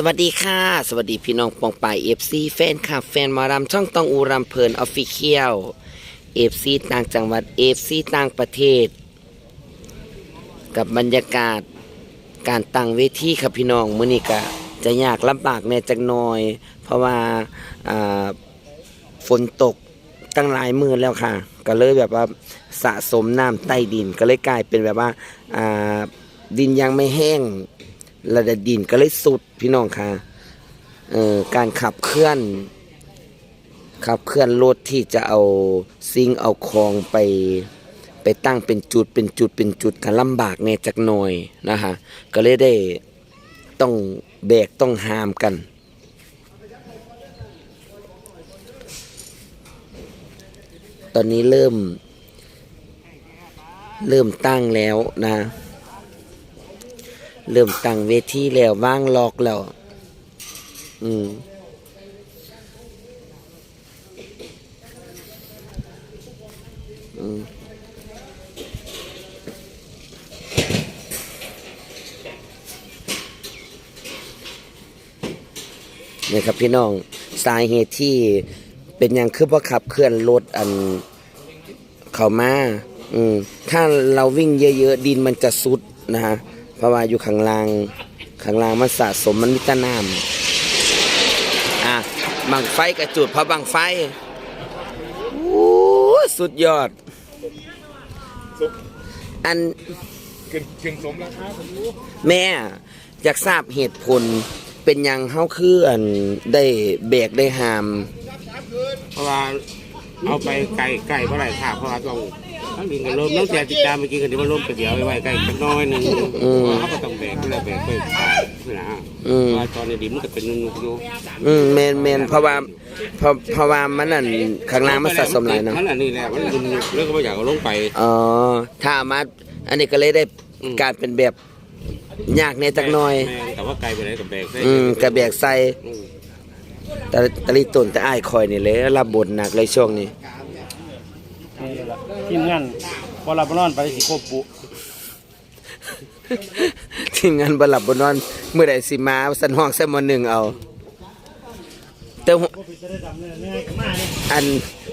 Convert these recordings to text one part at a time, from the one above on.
สวัสดีค่ะ สวัสดีพี่น้องปองป่ายเอฟซีแฟนคลับแฟนมารำช่องตองอูรำเพลินออฟฟิเชียลเอฟซีต่างจังหวัดเอฟซีต่างประเทศ กับบรรยากาศการตั้งเวทีครับพี่น้องมื้อนี้ก็จะยากลำบากแน่จักหน่อย เพราะว่าฝนตกตั้งหลายมือแล้วค่ะ ก็เลยแบบว่าสะสมน้ำใต้ดิน ก็เลยกลายเป็นแบบว่าดินยังไม่แห้ง ระดับดินก็เลยสุดพี่น้องค่ะเอ่อการขับเคลื่อน ขับเคลื่อนรถที่จะเอาซิงเอาคองไปไปตั้งเป็นจุดเป็นจุดเป็นจุดกันลำบากแน่จักหน่อยนะคะก็เลยได้ต้องแบกต้องหามกันตอนนี้เริ่ม เริ่มตั้งแล้วนะ เริ่มตั้งเวทีแล้วว่างล็อกแล้ว อืมอืมนี่ครับพี่น้องสาเหตุที่เป็นอย่างคือว่าขับเคลื่อนรถอันเข้ามา อืมถ้าเราวิ่งเยอะๆดินมันจะซุดนะฮะ เพราะว่าอยู่ข้างล่างข้างล่างมันสะสมมันมิตรน้ำอะบังไฟกระจุดเพราะบังไฟโอ้สุดยอด อันขึ้นขึ้นสมราคาผมรู้แม่อยากทราบเหตุผลเป็นยังเฮาคืออันได้แบกได้หาม เพราะว่าเอาไปไก่ไก่เพราะอะไรค่ะเพราะว่าต้อง ต้องกินกันลมต้องแจกติดตามไปกินกันที่ว่าลมไปเดียวไว้ไก่กันน้อยหนึ่งเขาก็ต้องแบกเพื่อแบกไปขายนะอืม ว่าตอนในดินมันก็เป็นนุ่มๆอยู่อืมแมนแมนเพราะว่าเพราะเพราะว่ามันนั่นข้างล่างมันสะสมหลายเนาะมันอันนี้แหละมันนุ่มๆแล้วก็ไม่อยากเอาลงไป อ๋อถ้าเอามาอันนี้ก็เลยได้อืม การเป็นแบบยากในจักหน่อย แม่แต่ว่าไก่ไปไหนกับแบกได้อืมกระแบกใส่อืมต่ตะลิตนแต่อ้ายคอยนี่เลยรับบทหนักเลยช่วงนี้ ทีมงานพอหลับบ่นอนไปสิโคปุทีมงานบหลับบนนอนเมื่อใดสิมาสันห้องแซมมอหนึ่งเอา แต่หัวอัน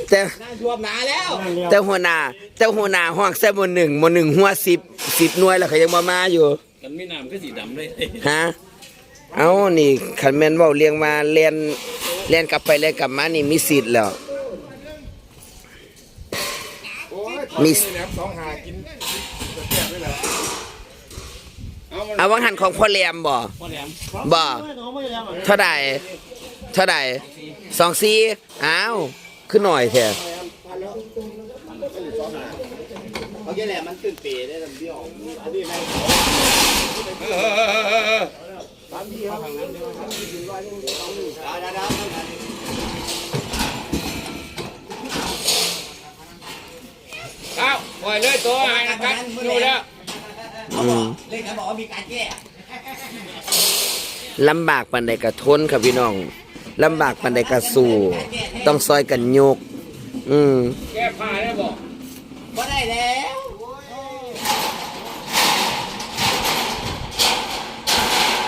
แต่ท่วมหนาแล้วแต่หัวหน้าแต่หัวหน้าห้องแซมมอหนึ่งมอหนึ่งหัวสิบสิบหน่วยแล้วเขายังมามาอยู่ กันไม่น้ำก็สีดำเลยฮะเอานี่ขันแมนเว่าเลี้ยงมาเลียนเลียนกลับไปเลียนกลับมานี่มีสิทธิ์แล้ว มีแหลมสองหากินแซ่บด้วยแหละเอามาเอาวังหันของพ่อแหลมบ่พอแหลมบ่เท่าใดเท่าใดสองสี่อ้าวขึ้นหน่อยแท้เอาแค่แหลมมันขึ้นเปได้ลำเดียวอันนี้ไม่ เอาปล่อยเลยตัวหายนะครับดูแล้วอืมลำบากปันใดกระทนครับพี่น้องลำบากปันใดกระสู้ต้องซอยกันโยก อืมแก้ผ้าได้บอก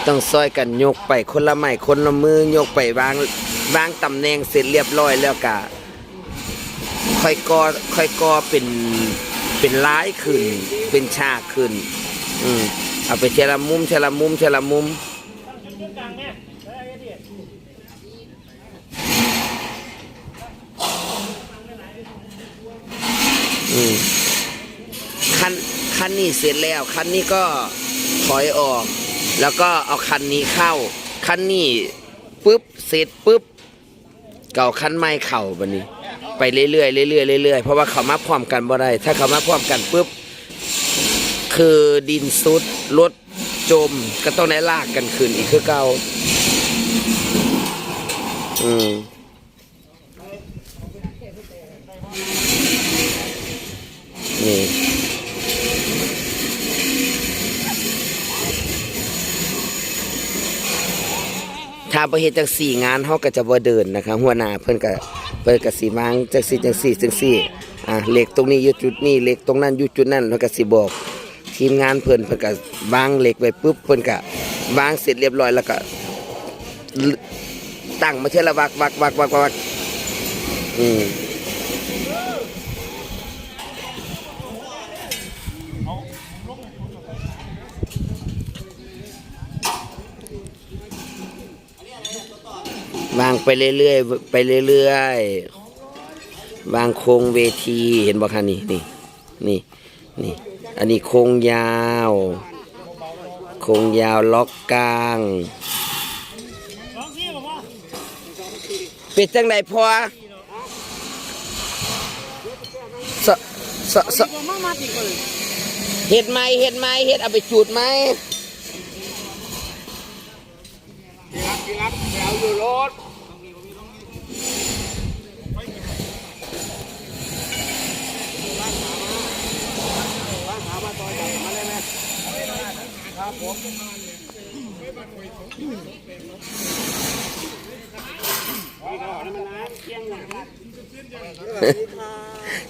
ต้องซอยกันยกไปคนละไม้คนละมือยกไปวางวางตำแหน่งเสร็จเรียบร้อยแล้วกะ ค่อยก่อค่อยก่อเป็นเป็นร้ายขึ้น เป็นฉากขึ้น อืมเอาไปเชละมุมเชละมุมเชละมุมอืมคันคันนี้เสร็จแล้ว คันนี้ก็ถอยออก แล้วก็เอาคันนี้เข้า คันนี้ปุ๊บเสร็จปุ๊บเก่าคันไม่เข่าบันนี้ ไปเรื่อยๆเรื่อยๆเรื่อยๆเพราะว่าเขามาพร้อมกันบ่ได้ถ้าเขามาพร้อมกันปุ๊บคือดินซุดรถจมก็ต้องได้ลากกันขึ้นอีกคือเก่าอืมนี่ถ้าประเฮ็ดจังสี่งานเฮาก็จะบ่เดินนะคะ หัวหน้าเพิ่อนก็ เพิ่นก็สิวางจังสี่จังสี่จังสี่อ่าเหล็กตรงนี้อยู่จุดนี้เหล็กตรงนั้นอยู่จุดนั้นเพิ่นก็สิบอกทีมงานเพิ่นเพิ่นก็วางเหล็กไว้ปุ๊บเพิ่นก็วางเสร็จเรียบร้อยแล้วก็ตั้งมาเท่าละวักวักวักวักวักอืมางไปเรื่อยๆไปเรื่อยๆวางโครงเวทีเห็นบ่คะนี่นี่นี่นี่ อันนี้โครงยาว โครงยาวล็อกกลางเป็ดจังไดพอสสสเห็ดไหมเห็ดไหมเห็ดเอาไปจูดไหมพี่รับแถวอยู่รถ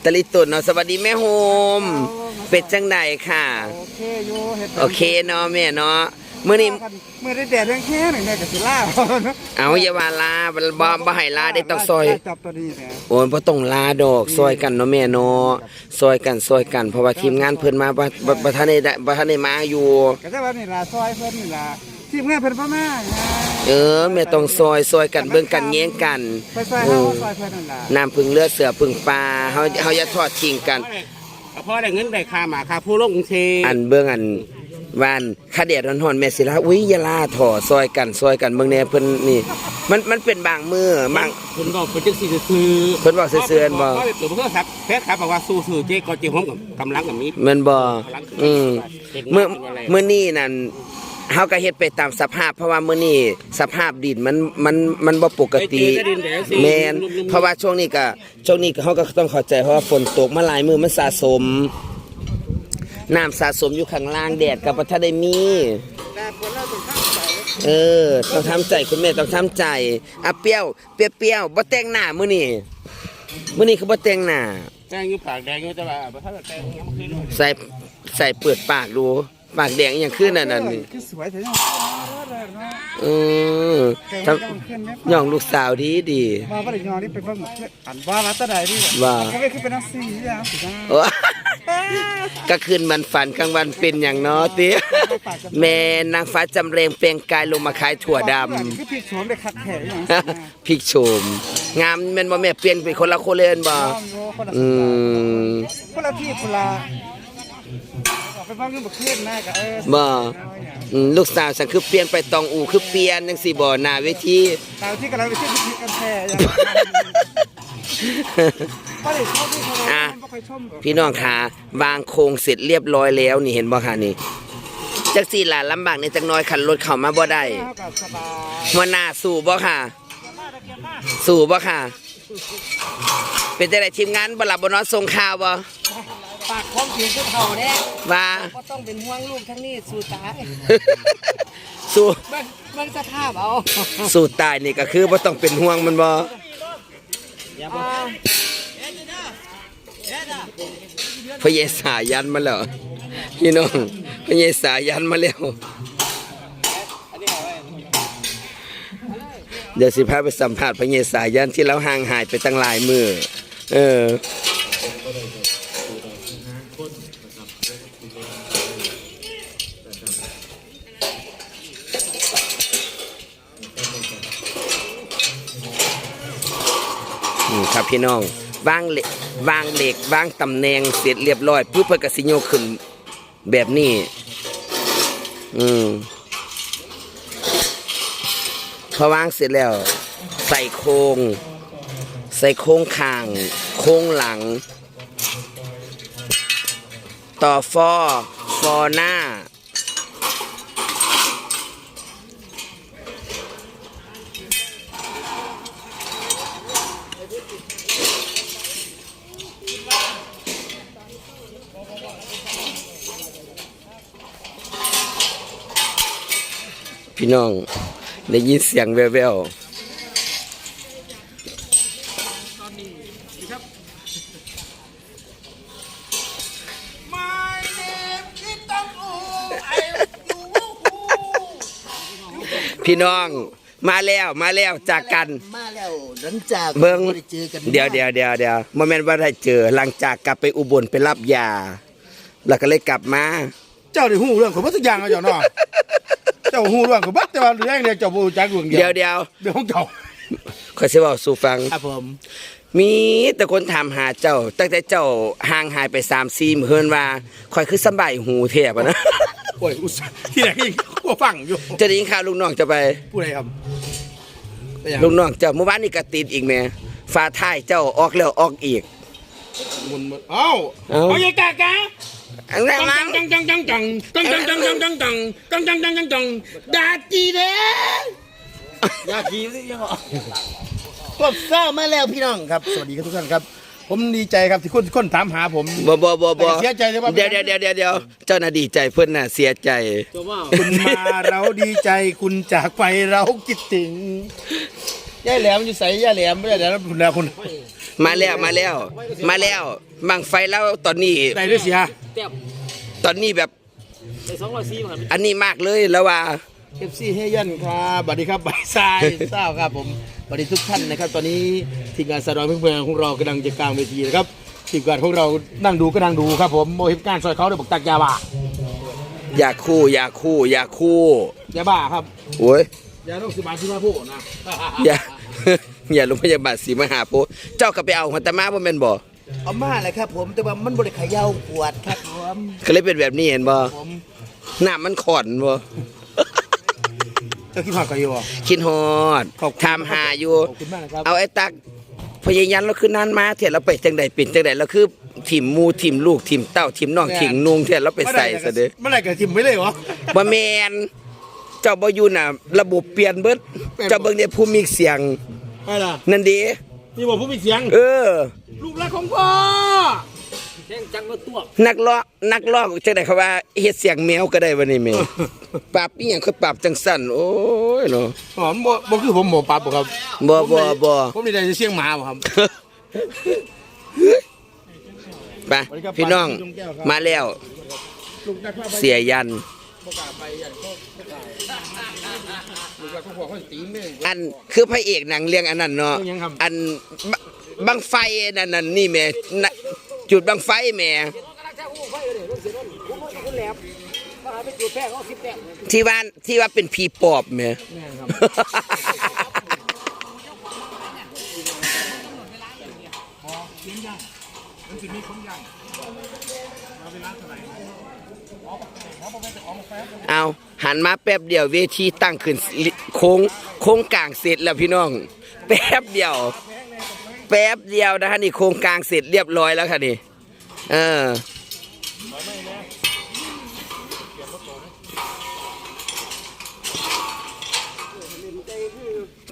ตะลิตุนเนาะสวัสดีแม่โฮม เป็ดจังไดค่ะ โอเคอยู่เฮ็ด โอเคเนาะแม่เนาะ มื้อนี้เมื่อได้แดดแห้งแค่หนึ่งแม่กับสิล่าเอาอย่าว่าลาบ่บ่บ่ให้ลาได้ต้องซอยจับตัวนี้แหละโอ้ยบ่ต้องลาดอกซอยกันเนาะแม่เนาะซอยกันซอยกันเพราะว่าทีมงานเพิ่นมาบ่บ่บ่ทันได้ได้บ่ทันได้มาอยู่ก็จะว่านี่ล่ะซอยเพิ่นนี่ล่ะทีมงานเพิ่นพ่อแม่นะเออแม่ต้องซอยซอยกันเบิ่งกันแย้งกันไปซอยเฮาซอยเพิ่นนั่นล่ะน้ำพึ่งเลือดเสือพึ่งปลาเฮาเฮาอย่าทอดทิ้งกันเพราะได้เงินได้ค่าหมาค่าผู้ลงกรุงเทพอันเบื้องอัน วานคาเดดร้อนๆแม่ศิลาอุ้ยอย่าลาถอซอยกันซอยกันเบิ่งแหน่เพิ่นนี่ มันมันเป็นบางมือบางคุณบอกเป็นจังสี่ซื้อเพิ่นบอกซื่อๆบ่ก็เลยตัวเพื่อครับแพทย์ครับบอกว่าสู้ซื้อเจ๊ก็เจ๊ผมกับกำลังกับมีแมันบ่อืมเมื่อเมื่อนี้นั่นเฮาก็เฮ็ดไปตามสภาพ เพราะว่ามื้อนี้สภาพดินมันมันมันบ่ปกติแม่นเพราะว่าช่วงนี้ก็ช่วงนี้ก็เฮาก็ต้องเข้าใจเพราะว่าฝนตกมาหลายมื้อมันสะสม น้ำสะสมอยู่ข้างล่างแดดกับบ่ทันได้มีแต่คนเราต้องข้ามไปเออ ต้องทำใจคุณแม่ต้องทำใจอะเปรี้ยวเปรี้ยวเปรี้ยวบ่แต่งหน้ามื้อนี้มื้อนี้คือบ่แต่งหน้าแดงอยู่ปากแดงอยู่แต่ว่าถ้าแดงยังไม่เคยรู้ใส่ใส่เปิดปากดูปากแดงอหย่างขึ้นนั่นนั่นนี่คือสวยแต่ยังเนาะเออแต่ทั้งว่ายังขึ้นแม่ย่องลูกสาวดีดีว่าบ่ได้ยอนี่เป็นเพิ่นอันว่าว่าตะใดนี่ว่าก็เลยคือเป็นนักซีอย่างสิจ้าโอ้ ก็คืนมันฝันกลางวันเป็นอย่างเนาะเตี้ยแม่นางฟ้าจำเรงเปลงกายลงมาขายถั่วดำคือพี่โฉมได้คักแท้อย่างพริกโฉมงามแม่นบ่แม่เปลี่ยนเป็นคนละคนเลยนบ่อืมคนละที่คนละออกไปบ้างเรื่องบักเทศแม่ก็เออบ่ลูกสาวฉันคือเปลี่ยนไปตองอูคือเปลี่ยนจังซี่บ่หน้าเวทีตามที่กำลังไปเชื่อพิธีกันแท้ยังก็ได้ อบที่เขาอะไม่ค่อยชมพี่น้องคะวางโครงเสร็จเรียบร้อยแล้วนี่เห็นบ่คะนี่จักสี่หลานลำบากในจักหน้อยขันรถเข้ามาบ่ได้เท่ากับสบายหัวหน้าสู่บ่ค่ะ สู่บ่ค่ะ เป็นจังไดทีมงานบ่หลับบ่นอนส่งข่าวบ่ปากของเสียงคือเขาเนี่ยว่าก็ต้องเป็นห่วงลูกทั้งนี้สู่ตายสู่มันมันสภาพเอา สู่ตายนี่ก็คือบ่ต้องเป็นห่วงมันบ่ พระเยสายันมาแล้วพี่น้องพระเยสายันมาแล้วเดี๋ยวสิพาไปสัมผัสพระเยสายันที่เราห่างหายไปตั้งหลายมือเออ นี่ครับ พี่น้องวางเหล็กวางเหล็กวางตำแหน่งเสร็จเรียบร้อยปุ๊บเพิ่นก็สิโยกขึ้นแบบนี้ อืมพอวางเสร็จแล้ว ใส่โครงใส่โค้งข้าง โค้งหลัง ต่อฟอฟอหน้า พี่น้อง ได้ยินเสียงแว่วๆพี่น้อง มาแล้วมาแล้วจากกัน มาแล้วหลังจากเบิ่ง บ่ได้เจอกันเดี๋ยวเดี๋ยวเดี๋ยวเดี๋ยวโมเมนต์ว่าได้เจอ หลังจากกลับไปอุบลไปรับยา แล้วก็เลยกลับมา เจ้าได้ฮู้เรื่องของบ่ทุกอย่างเอาเจ้าเนาะ เจ้าฮู้เรื่องของบัดแต่ว่าเรื่องเดียวเจ้าบ่รู้จักเรื่องเดียวเดี๋ยวเดี๋ยวเรื่องของเจ้าขอยสิบอกสู่ฟัง ครับผมมีแต่คนถามหาเจ้า ตั้งแต่เจ้าห่างหายไป3ามสี่มื้อเฮือนว่าคอยคือสำบายหูเทียบอะนะ โอ้ยอุตส่าห์ที่ไหนก็ฟังอยู่จะได้ยินข่าวลูกน้องจะไป ผู้ใดครับแต่ยังลูกน้องเจ้าเมื่อวานนี่ก็ติดอีกแหม่ฟ้าท้ายเจ้าออกแล้วออกอีก มุนมุนเอ้าเอ้า เอาอย่ากะกะ อังจังจังจังจังจังจังจังจังจังจังจังจังจังจังจังดาจีเด้ดาจีสิยังก็เศร้ามาแล้วพี่น้องครับ สวัสดีครับทุกท่านครับ ผมดีใจครับที่คนคนถามหาผมบ่บ่บ่บ่เสียใจเลยว่าเดี๋ยวเดี๋ยวเดี๋ยวเดี๋ยวเจ้าน่ะดีใจเพิ่อนน่ะเสียใจคุณมาเราดีใจคุณจากไปเราคิดถึง ย่าแหลมอยู่ใส่ย่าแหลมไม่ได้แล้วคุณแล้วคุณมาแล้วมาแล้ว มาแล้วบังไฟแล้วตอนนี้ ได้ด้วยเสียตอนนี้แบบอันนี้มากเลยแล้วว่า เอฟซีเฮยันครับสวัสดีครับใบทรายทราบครับผมสวัสดีทุกท่านนะครับ ตอนนี้ทีมงานสารวัตรเพื่อนๆของเรากำลังจะกลางเวทีนะครับทีมงานของเรานั่งดูก็นั่งดูครับผมโมหิบการซอยเขาด้วยบอกตักยาบ้าอยากคู่ อยากคู่ อยากคู่ยาบ้าครับโอ้ยยาโรคสิบาสิมาโพนะ อย่า อย่าลงพยาบาลสีมหาโพธิ์เจ้าก็ไปเอาหัวตะมาบ่แม่นบ่เอามาเลยครับ ผมแต่ว่ามันบ่ได้เขย่าขวดครับผมก็เลยเป็นแบบนี้เห็นบ่ผมน้ำมันขอนบ่เจ้าคิดหอดกันอยู่บ่ คิดฮอดขอบคุณ ถามหาอยู่ ขอบคุณมากนะครับเอาไอ้ตักพยายันเราคือนานมาเถอะเราไปจังใดเป็นจังใดเราคือทีมหมูทีมลูกทีมเต้าทีมน้องทีมนุงเถอะเราไปใส่ซะเด้อเมื่อไหร่ก็ทิมไว้เลยวะบ่แม่นเจ้าบ่อยู่น่ะ ระบบเปลี่ยนเบิดเจ้าเบิ่งเนี่ยผู้มีเสียงไม่ล่ะนั่นดีนี่บอกผู้มีเสียง เออ ลูกรักของพ่อนักร้องนักร้องจังได๋เขาว่าเฮ็ดเสียงแมวก็ได้วันนี้แม่ปรับอีหยังคือปรับจังสั่นโอ้ยเนาะอ๋อบ่บ่คือผมหมอปลาบ่ครับบ่บ่บ่ผมนี่ได้เสียงหมาบ่ครับไปพี่น้องมาแล้วลูกนักภาพเสียยัน บ่กล้าไปยันเขาบ่กล้าลูกรักของพ่อเขาตีแม่งอันคือพระเอกหนังเรื่องอันนั้นเนาะเรื่องหยังครับอันบบังไฟนั่นนั่นนี่แหม่นะจุดบังไฟแหม่ที่ว่าที่ว่าเป็นผีปอบแหม่แม่นครั เอาหันมาแป๊บเดียวเวทีตั้งขึ้นโค้งโค้งกลางเสร็จแล้วพี่น้อง แป๊บเดียว แป๊บเดียวนะฮะนี่โครงกลางเสร็จเรียบร้อยแล้วค่ะนี่เออ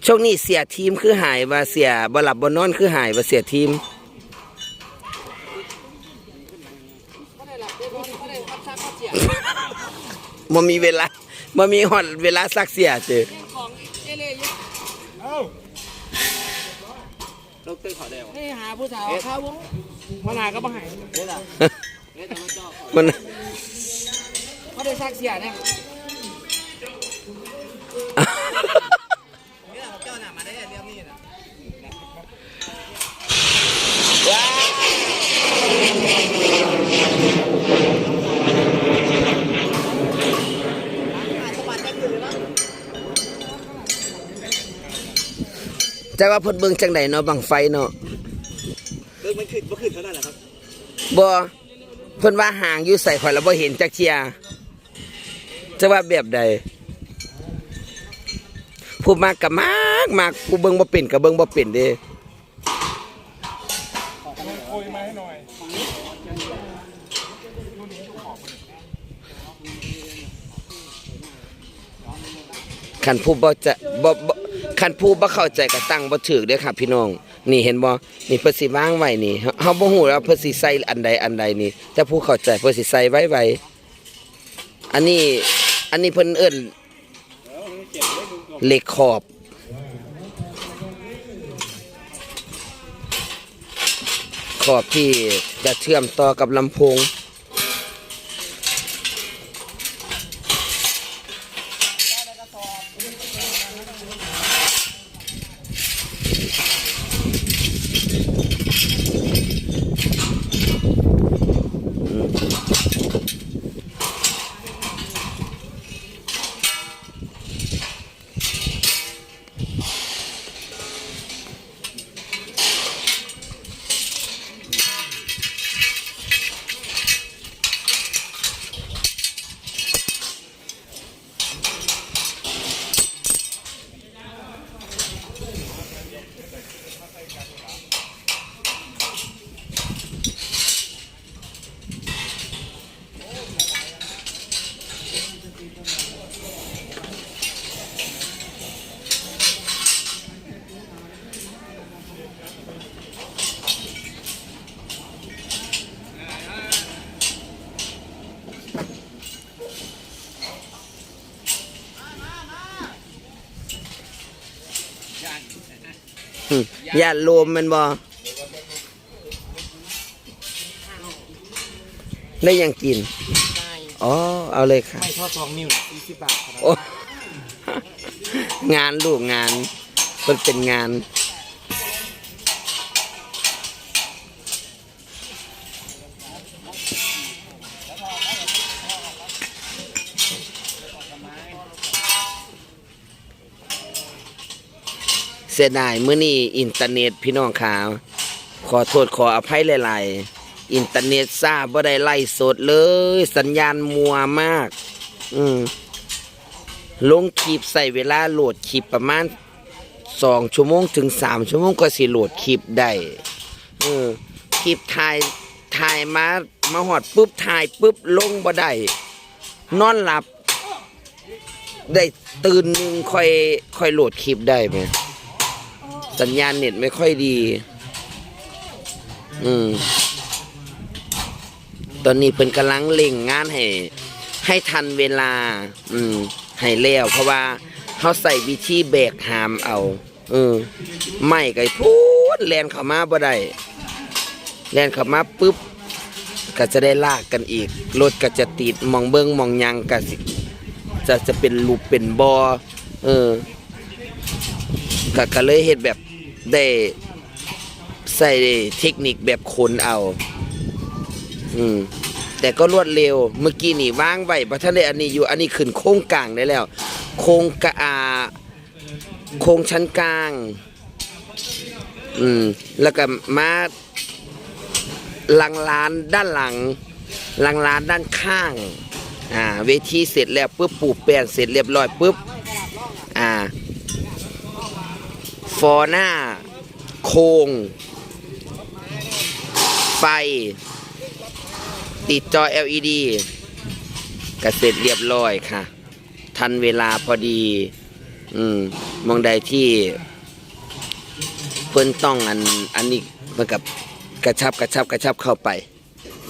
ช่วงนี้เสียทีมคือหายว่าเสียบหลับบนนอนคือหายว่าเสียทีม บ่มีเวลาบ่มีหอดเวลาสักเสียเจอของเจเยอยู่ลูกตึ้ขอเดียวนี่หาผู้สาวข้าวงมานก็มาหายเนี่ยล่ะเนี่ยแต่ไม่ชอบมันเขาได้สักเสียเนี่ยเนี่ยเจ้าน้ามาได้เรียบะว่าเพิ่นเบิ่งจังไดเนาะบังไฟเนาะเบิ่งมันขึ้นบ่ขึ้นเท่านั้นแหละครับบ่เพิ่นว่าห่างอยู่ใส่ข่อยแล้วบ่เห็นจักเที่ยจะว่าแบบใดผู้มากก็มากมากผู้เบิ่งบ่เป็นก็เบิ่งบ่เป็นเด้คันผู้บ่จะบ่บ่ คันผู้บ่เข้าใจก็ตั้งบ่ถูกเด้อครับพี่น้อง นี่เห็นบ่นี่เพิ่นสิวางไว้นี่เฮาเฮาบ่ฮู้ว่าเพิ่นสิใส่อันใดอันใดนี่ แต่ผู้เข้าใจเพิ่นสิใส่ไว้ไว้อันนี้อันนี้เพิ่นเอิ้นเหล็กขอบขอบที่จะเชื่อมต่อกับลำโพง หึญาติโลมแมันบ่ได้ยังกิน อ๋อ เอาเลยค่ะ ไม่ทอดสองนิ้วสี่สิบบาทครับโอ้งานลูกงาน มันเป็นงาน เสียดายมื้อนี้อินเทอร์เน็ตพี่น้องขาว ขอโทษขออภัยหลายๆอินเทอร์เน็ตซ่าบ่ได้ไล่สดเลย สัญญาณมัวมาก อืมลงคลิปใส่เวลาโหลดคลิปประมาณสองชั่วโมงถึงสามชั่วโมงก็สิโหลดคลิปได้เออคลิปถ่ายถ่ายมามาหอดปุ๊บถ่ายปุ๊บลงบ่ได้นอนหลับ ได้ตื่นหนึ่งค่อยค่อยโหลดคลิปได้ไหม สัญญาณเน็ตไม่ค่อยดี อืม ตอนนี้เป็นกำลังเล่งงานให้ ให้ทันเวลา อืม ให้แล้วเพราะว่าเขาใส่วิธีแบกหามเอา เออ ไม่ไก่พูดแลนเข้ามาบ่ได้แลนเข้ามาปุ๊บ ก็จะได้ลากกันอีก รถก็จะติดมองเบิ้งมองยังก็สิจะจะเป็นลูปเป็นบอเออก็ก็เลยเฮ็ดแบบ ได้ใส่เทคนิคแบบคนเอา อืมแต่ก็รวดเร็ว เมื่อกี้นี่วางไว้ประทันได้อันนี้อยู่ อันนี้ขึ้นโค้งกลางได้แล้ว โค้งกะอาโค้งชั้นกลาง อืม แล้วก็มาลังลานด้านหลังลังลานด้านข้าง อ่า เวทีเสร็จแล้วปุ๊บปูแป้นเสร็จเรียบร้อยปุ๊บ อ่า ฟอร์หน้า โค้งไฟ ติดจอ LED ก็เสร็จเรียบร้อยค่ะ ทันเวลาพอดี อืมมองใดที่ เพิ่นต้องอันอันนี้เหมันกับกระชับกระชับกระชับเข้าไป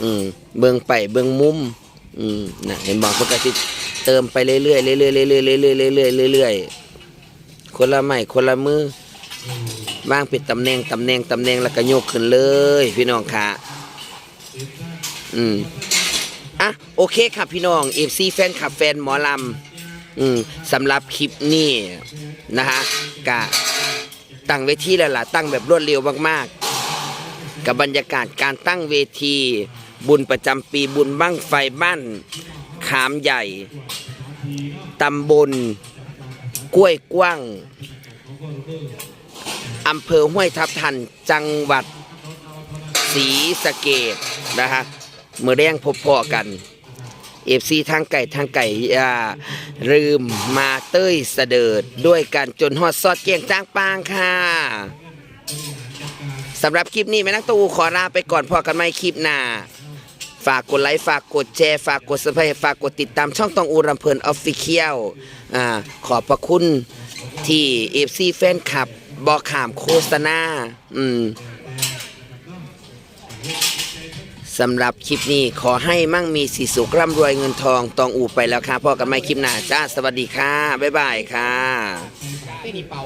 อืมเบิ่งไปเบิ่งมุม อืมนะเห็นบอกเพิ่นก็สิเติมไปเรื่อยๆเรื่อยๆเรื่อยๆเรื่อยๆเรื่อยๆเรื่อยๆคนละไม้คนละมือ วางเป็นตำแหน่งตำแหน่งตำแหน่งแล้วก็โยกขึ้นเลย พี่น้องค่ะ อืมอะโอเคครับพี่น้องเอฟซีแฟนคลับแฟนหมอลำอืมสำหรับคลิปนี้นะฮะกะตั้งเวทีแล้วล่ะตั้งแบบรวดเร็วมากๆ กับบรรยากาศการตั้งเวที บุญประจำปีบุญบั้งไฟบ้านขามใหญ่ตำบลกล้วยกว้าง อำเภอห้วยทับทันจังหวัดศรีสะเกดนะฮะเมื่อแรงพบพอกันเอฟซีทางไก่ทางไก่อย่าลืมมาเต้ยเสดิดด้วยกันจนฮอดซอดเกียงจ้างปางค่ะสำหรับคลิปนี้แม่นักตูขอลาไปก่อนพอกันไม่คลิปหน้า ฝากกดไลค์ ฝากกดแชร์ ฝากกดสไครฝากกดติดตามช่องตองอูรำเพลินออฟฟิเชียลอ่าขอบพระคุณที่เอฟซีแฟนคลับ บอกขามโฆษณาอืมสำหรับคลิปนี้ขอให้มั่งมีสีสุขร่ำรวยเงินทองตองอูไปแล้วค่ะพ่อกันไม่คลิปหน้าจ้า สวัสดีค่ะ บ๊ายบายค่ะ ไม่มีเป๋า